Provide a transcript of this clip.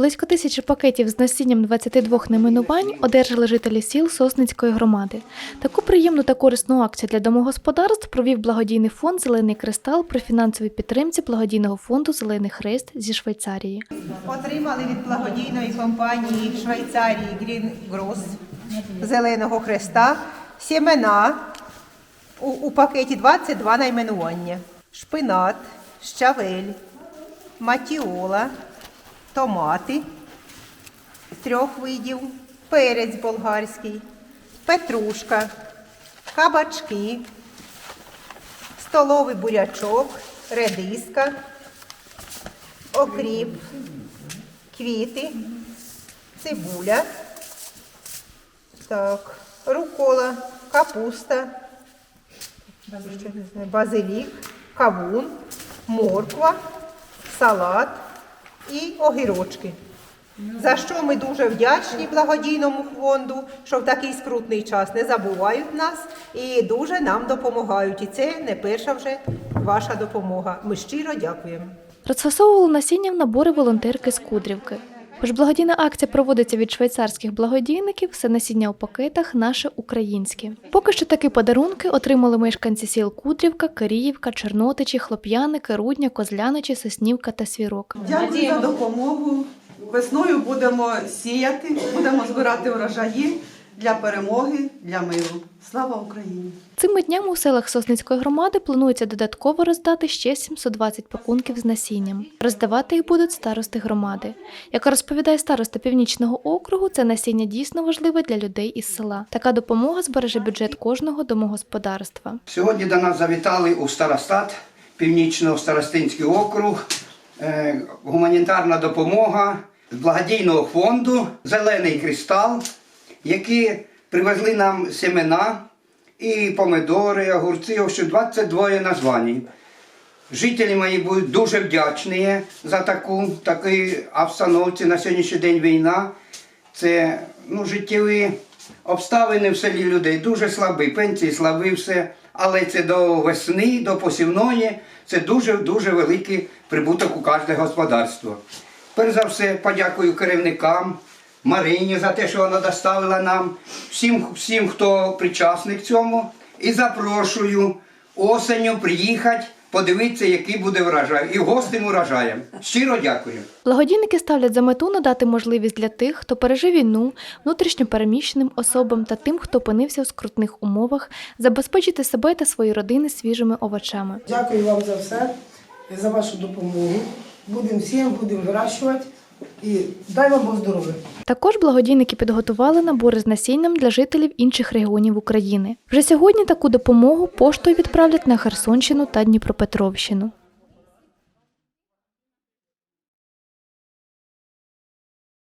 Близько тисячі пакетів з насінням 22 найменувань одержали жителі сіл Сосницької громади. Таку приємну та корисну акцію для домогосподарств провів благодійний фонд Зелений кристал при фінансовій підтримці благодійного фонду Зелений хрест зі Швейцарії. Отримали від благодійної компанії Швейцарії Green Gross Зеленого Хреста сімена у, у пакеті 22 найменування. Шпинат, щавель, матіола, томати трьох видів, перець болгарський, петрушка, кабачки, столовий бурячок, редиска, окріп, квіти, цибуля, так, рукола, капуста, базилік, кавун, морква, салат і огірочки. За що ми дуже вдячні благодійному фонду, що в такий скрутний час не забувають нас і дуже нам допомагають. І це не перша вже ваша допомога. Ми щиро дякуємо. Розфасовували насінням набори волонтерки з Кудрівки. Хоч благодійна акція проводиться від швейцарських благодійників, все насіння у пакетах наше українське. Поки що такі подарунки отримали мешканці сіл Кудрівка, Киріївка, Чернотичі, Хлоп'яники, Рудня, Козляничі, Соснівка та Свірок. Дякую за допомогу. Весною будемо сіяти, будемо збирати урожаї для перемоги, для миру. Слава Україні! Цими днями у селах Сосницької громади планується додатково роздати ще 720 пакунків з насінням. Роздавати їх будуть старости громади. Як розповідає староста північного округу, це насіння дійсно важливе для людей із села. Така допомога збереже бюджет кожного домогосподарства. Сьогодні до нас завітали у Старостат, Північно-Старостинський округ, е, гуманітарна допомога з благодійного фонду Зелений кристал, які привезли нам семена і помидори, огурці, що 22 названий. Жителі мої будуть дуже вдячні за таку такій обстановці на сьогоднішній день війна. Це ну, життєві обставини в селі людей дуже слабі, пенсії слабі, все. Але це до весни, до посівної, це дуже-дуже великий прибуток у кожне господарство. Перш за все, подякую керівникам, Марині за те, що вона доставила нам, всім, всім хто причасний к цьому. І запрошую осенью приїхати, подивитися, який буде врожай. І гостим урожаєм. Щиро дякую. Благодійники ставлять за мету надати можливість для тих, хто пережив війну, внутрішньо переміщеним особам та тим, хто опинився у скрутних умовах, забезпечити себе та свої родини свіжими овочами. Дякую вам за все за вашу допомогу. Будемо всім, будемо вирощувати і дай вам Бог здоров'я. Також благодійники підготували набори з насінням для жителів інших регіонів України. Вже сьогодні таку допомогу поштою відправлять на Херсонщину та Дніпропетровщину.